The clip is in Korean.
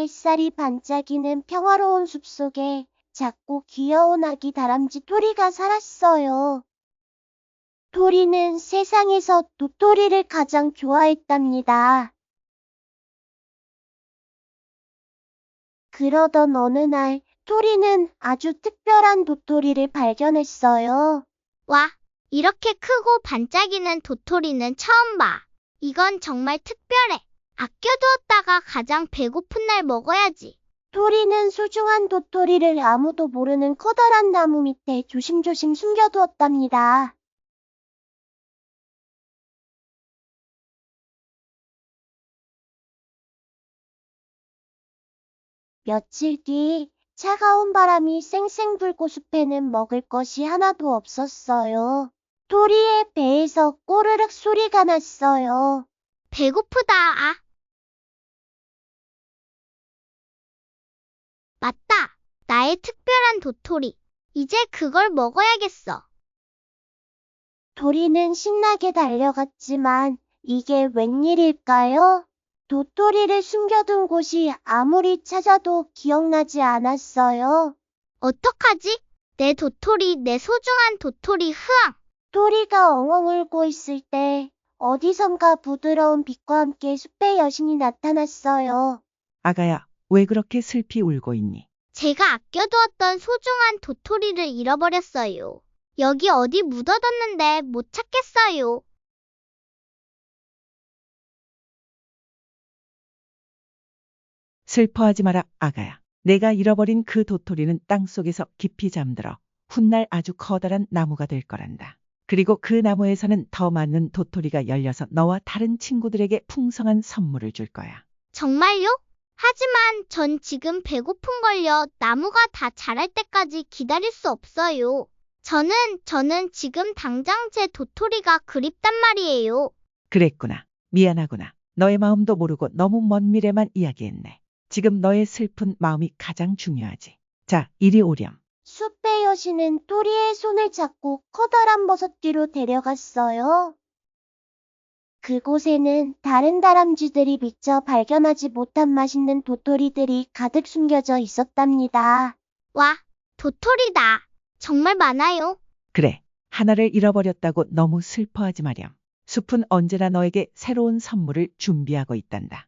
햇살이 반짝이는 평화로운 숲속에 작고 귀여운 아기 다람쥐 토리가 살았어요. 토리는 세상에서 도토리를 가장 좋아했답니다. 그러던 어느 날 토리는 아주 특별한 도토리를 발견했어요. 와, 이렇게 크고 반짝이는 도토리는 처음 봐. 이건 정말 특별해. 아껴두었다가 가장 배고픈 날 먹어야지. 토리는 소중한 도토리를 아무도 모르는 커다란 나무 밑에 조심조심 숨겨두었답니다. 며칠 뒤 차가운 바람이 쌩쌩 불고 숲에는 먹을 것이 하나도 없었어요. 토리의 배에서 꼬르륵 소리가 났어요. 배고프다, 아. 맞다. 나의 특별한 도토리. 이제 그걸 먹어야겠어. 도리는 신나게 달려갔지만 이게 웬일일까요? 도토리를 숨겨둔 곳이 아무리 찾아도 기억나지 않았어요. 어떡하지? 내 도토리, 내 소중한 도토리 흐앙. 토리가 엉엉 울고 있을 때 어디선가 부드러운 빛과 함께 숲의 여신이 나타났어요. 아가야, 왜 그렇게 슬피 울고 있니? 제가 아껴두었던 소중한 도토리를 잃어버렸어요. 여기 어디 묻어뒀는데 못 찾겠어요. 슬퍼하지 마라, 아가야. 내가 잃어버린 그 도토리는 땅 속에서 깊이 잠들어 훗날 아주 커다란 나무가 될 거란다. 그리고 그 나무에서는 더 많은 도토리가 열려서 너와 다른 친구들에게 풍성한 선물을 줄 거야. 정말요? 하지만 전 지금 배고픈 걸요. 나무가 다 자랄 때까지 기다릴 수 없어요. 저는, 저는 지금 당장 제 도토리가 그립단 말이에요. 그랬구나. 미안하구나. 너의 마음도 모르고 너무 먼 미래만 이야기했네. 지금 너의 슬픈 마음이 가장 중요하지. 자, 이리 오렴. 숲의 여신은 토리의 손을 잡고 커다란 버섯 뒤로 데려갔어요. 그곳에는 다른 다람쥐들이 미처 발견하지 못한 맛있는 도토리들이 가득 숨겨져 있었답니다. 와, 도토리다. 정말 많아요. 그래, 하나를 잃어버렸다고 너무 슬퍼하지 마렴. 숲은 언제나 너에게 새로운 선물을 준비하고 있단다.